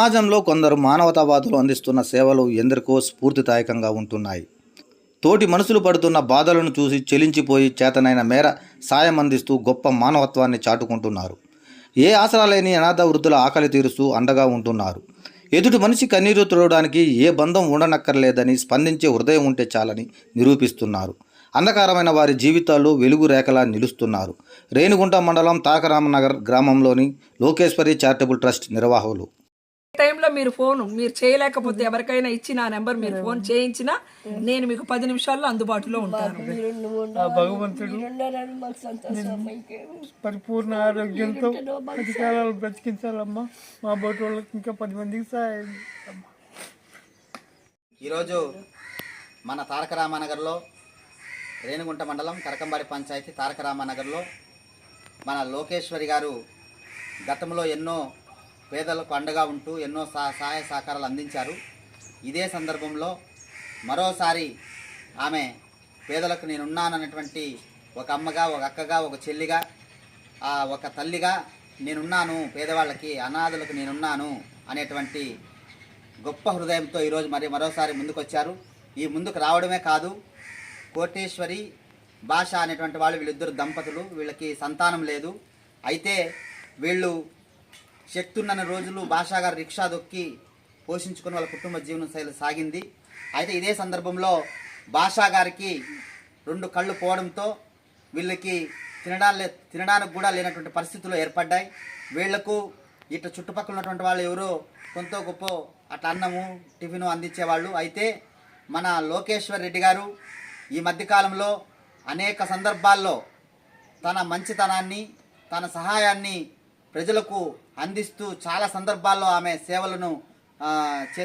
సమాజంలో కొందరు మానవతావాదులు అందిస్తున్న సేవలు ఎందరికో స్ఫూర్తిదాయకంగా ఉంటున్నాయి. తోటి మనుషులు పడుతున్న బాధలను చూసి చెలించిపోయి చేతనైన మేర సాయం అందిస్తూ గొప్ప మానవత్వాన్ని చాటుకుంటున్నారు. ఏ ఆసరా లేని అనాథ వృద్ధుల ఆకలి తీరుస్తూ అండగా ఉంటున్నారు. ఎదుటి మనిషి కన్నీరు తుడవడానికి ఏ బంధం ఉండనక్కర్లేదని స్పందించే హృదయం ఉంటే చాలని నిరూపిస్తున్నారు. అంధకారమైన వారి జీవితాల్లో వెలుగు రేఖలా నిలుస్తున్నారు. రేణిగుంట మండలం తాకరామనగర్ గ్రామంలోని లోకేశ్వరి చారిటబుల్ ట్రస్ట్ నిర్వాహకులు టైంలో మీరు ఫోన్ మీరు చేయలేకపోతే ఎవరికైనా ఇచ్చి నా నెంబర్ మీరు ఫోన్ చేయించినా నేను మీకు పది నిమిషాల్లో అందుబాటులో ఉంటాను. ఆ భగవంతుడు పరిపూర్ణ ఆరోగ్యంతో పది కాలాలు బ్రతికించాలమ్మా. మా బోటి వాళ్ళకి ఇంకా పది మందికి సహాయం. ఈరోజు మన తారక రామానగర్లో రేణిగుంట మండలం కరకంబాడి పంచాయతీ తారక రామానగర్లో మన లోకేశ్వరి గారు గతంలో ఎన్నో పేదలకు అండగా ఉంటూ ఎన్నో సహాయ సహకారాలు అందించారు. ఇదే సందర్భంలో మరోసారి ఆమె పేదలకు నేనున్నానన్నటువంటి ఒక అమ్మగా ఒక అక్కగా ఒక చెల్లిగా ఒక తల్లిగా నేనున్నాను పేదవాళ్ళకి అనాథులకు నేనున్నాను అనేటువంటి గొప్ప హృదయంతో ఈరోజు మరి మరోసారి ముందుకొచ్చారు. ఈ ముందుకు రావడమే కాదు కోటేశ్వరి భాష అనేటువంటి వాళ్ళు వీళ్ళిద్దరు దంపతులు వీళ్ళకి సంతానం లేదు. అయితే వీళ్ళు శక్తి ఉన్న రోజులు భాషా గారు రిక్షా దొక్కి పోషించుకుని వాళ్ళ కుటుంబ జీవన శైలి సాగింది. అయితే ఇదే సందర్భంలో భాషా గారికి రెండు కళ్ళు పోవడంతో వీళ్ళకి తినడాలే తినడానికి కూడా లేనటువంటి పరిస్థితులు ఏర్పడ్డాయి. వీళ్ళకు ఇటు చుట్టుపక్కల ఉన్నటువంటి వాళ్ళు ఎవరో కొంత గొప్ప అట్లా అన్నము టిఫిన్ అందించేవాళ్ళు. అయితే మన లోకేశ్వర్ రెడ్డి గారు ఈ మధ్యకాలంలో అనేక సందర్భాల్లో తన మంచితనాన్ని తన సహాయాన్ని ప్రజలకు అందిస్తూ చాలా సందర్భాల్లో ఆమె సేవలను చే